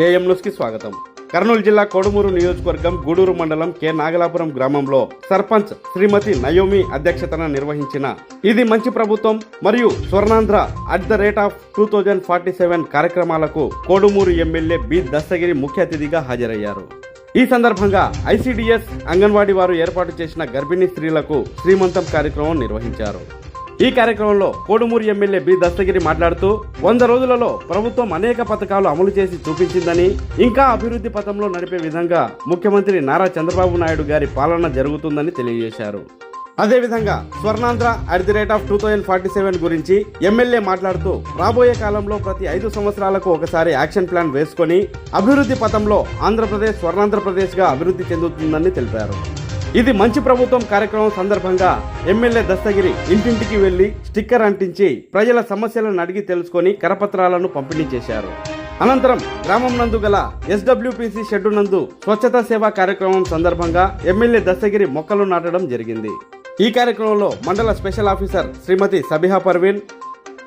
AM న్యూస్కి స్వాగతం. కర్నూలు జిల్లా కొడుమూరు నియోజకవర్గం గూడూరు మండలం కె నాగలాపురం గ్రామంలో సర్పంచ్ శ్రీమతి నయోమి అధ్యక్షతన నిర్వహించిన ఇది మంచి ప్రభుత్వం మరియు Swarnandhra at the rate of two thousand forty seven కార్యక్రమాలకు కోడుమూరు ఎమ్మెల్యే బి దస్తగిరి ముఖ్య అతిథిగా హాజరయ్యారు. ఈ సందర్భంగా ఐసిడిఎస్ అంగన్వాడీ వారు ఏర్పాటు చేసిన గర్భిణీ స్త్రీలకు శ్రీమంతం కార్యక్రమం నిర్వహించారు. ఈ కార్యక్రమంలో కోడుమూరు ఎమ్మెల్యే బి దస్తగిరి మాట్లాడుతూ వంద రోజులలో ప్రభుత్వం అనేక పథకాలు అమలు చేసి చూపించిందని ఇంకా అభివృద్ధి పథంలో నడిపే విధంగా ముఖ్యమంత్రి నారా చంద్రబాబు నాయుడు గారి పాలన జరుగుతుందని తెలియజేశారు. అదేవిధంగా Swarnandhra at the rate of two thousand forty seven గురించి ఎమ్మెల్యే మాట్లాడుతూ రాబోయే కాలంలో ప్రతి ఐదు సంవత్సరాలకు ఒకసారి యాక్షన్ ప్లాన్ వేసుకొని అభివృద్ధి పథంలో ఆంధ్రప్రదేశ్ స్వర్ణాంధ్రప్రదేశ్గా అభివృద్ధి చెందుతుందని తెలిపారు. ఇది మంచి ప్రభుత్వం కార్యక్రమం సందర్భంగా ఎమ్మెల్యే దస్తగిరి ఇంటింటికి వెళ్ళి స్టిక్కర్ అంటించి ప్రజల సమస్యలను అడిగి తెలుసుకొని కరపత్రాలను పంపిణీ చేశారు. అనంతరం గ్రామం నందు గల ఎస్డబ్ల్యూపీసీ షెడ్డు నందు స్వచ్ఛతా సేవా కార్యక్రమం సందర్భంగా ఎమ్మెల్యే దస్తగిరి మొక్కలు నాటడం జరిగింది. ఈ కార్యక్రమంలో మండల స్పెషల్ ఆఫీసర్ శ్రీమతి సబిహా పర్వీన్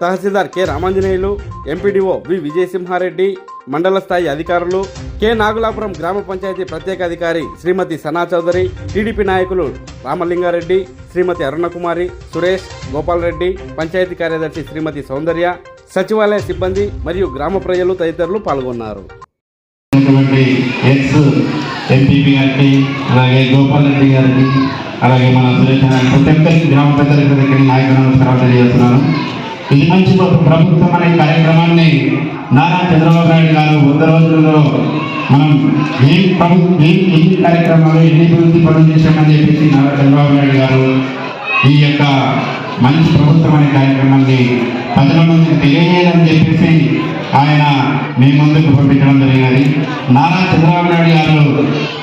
తహసీల్దార్ K Ramanjaneyulu MPDO V Vijayasimha Reddy మండల స్థాయి అధికారులు కె నాగులాపురం గ్రామ పంచాయతీ ప్రత్యేక అధికారి శ్రీమతి సనా చౌదరి టీడీపీ నాయకులు రామలింగారెడ్డి శ్రీమతి అరుణకుమారి సురేష్ గోపాలరెడ్డి పంచాయతీ కార్యదర్శి శ్రీమతి సౌందర్య సచివాలయ సిబ్బంది మరియు గ్రామ ప్రజలు తదితరులు పాల్గొన్నారు. ఎంపీపీ గారికి అలాగే గోపాల్ రెడ్డి గారికి అలాగే మన సురేష్ ప్రతి ఒక్కరికి గ్రామ పెద్దలకి దగ్గర నాయకులు నమస్కారాలు ఇది మంచి ప్రభుత్వం అనే కార్యక్రమాన్ని నారా చంద్రబాబు నాయుడు గారు వంద రోజులలో మనం ఏం ప్రభు ఏం ఎన్ని కార్యక్రమాలు ఎన్ని అభివృద్ధి పనులు చేశామని చెప్పేసి నారా చంద్రబాబు నాయుడు గారు ఈ యొక్క మంచి ప్రభుత్వం అనే కార్యక్రమాన్ని ప్రజల ముందుకు తెలియజేయాలని చెప్పేసి ఆయన మీ ముందుకు పంపించడం జరిగినది. నారా చంద్రబాబు నాయుడు గారు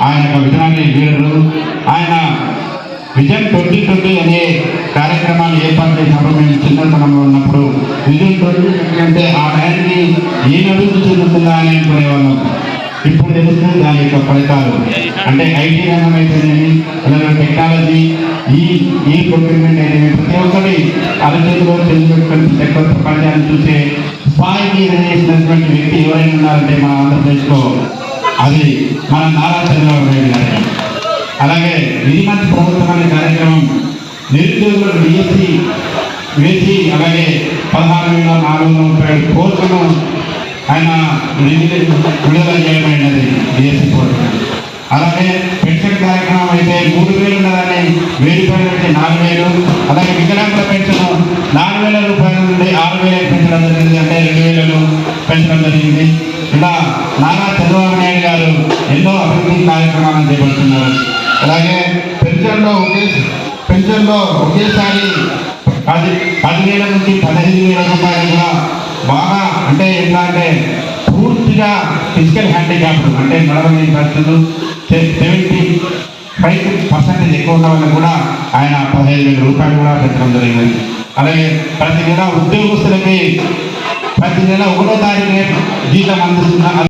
ఆయన యొక్క విధానాన్ని లీడరు ఆయన విజన్ ట్వంటీ ట్వంటీ అనే కార్యక్రమాన్ని ఏర్పాటు చేసినప్పుడు మేము చిన్నతనంలో ఉన్నప్పుడు విజన్ ట్వంటీ నేను అభివృద్ధి చెందుతుందా అని అనుకునేవాళ్ళం ఇప్పుడు తెలుస్తుంది దాని యొక్క ఫలితాలు. అంటే ఐటీ రంగం అయితేనేమి అలాగే టెక్నాలజీ ఈ ఈ ప్రొక్యూర్మెంట్ అయితేనేమి ప్రతి ఒక్కరి అరచేతిలో చెందుకొని ప్రతి ప్రపంచాన్ని చూసే స్థాయికి ఎదిగేసినటువంటి వ్యక్తి ఎవరైనా ఉన్నారంటే మన ఆంధ్రప్రదేశ్లో అది మన నారా చంద్రబాబు నాయుడు గారు. అలాగే ఇది ప్రభుత్వం అనే కార్యక్రమం నిరుద్యోగులకు డిఎస్సి వేసి అలాగే పదహారు వేల నాలుగు వందల ముప్పై ఏడు కోట్లను ఆయన విడుదల చేయబడినది డిఎస్సి అలాగే పెన్షన్ కార్యక్రమం అయితే మూడు వేలు ఉన్నదని వెయ్యి రూపాయలు నాలుగు వేలు అలాగే వికలాంగుల పెన్షన్ నాలుగు వేల రూపాయల నుండి ఆరు వేల పెంచడం జరిగింది. అంటే రెండు వేలను పెంచడం జరిగింది. ఇలా నారా చంద్రబాబు నాయుడు గారు ఎన్నో అభివృద్ధి కార్యక్రమాలను చేపడుతున్నారు. అలాగే పెన్షన్లో ఒకే పెన్షన్లో ఒకేసారి పది పదివేల నుంచి పదహైదు వేల రూపాయలు కూడా బాగా అంటే పూర్తిగా ఫిజికల్ హ్యాండిక్యాప్ అంటే నడవలేని పరిస్థితులు సెవెంటీ ఫైవ్ పర్సెంటేజ్ ఎక్కువ ఉన్న వాళ్ళకి కూడా ఆయన పదిహేను వేల రూపాయలు కూడా పెట్టడం జరిగింది. అలాగే ప్రతి నెల ఉద్యోగస్తులకి ప్రతి నెల ఒకటో తారీఖు జీతం అందిస్తున్న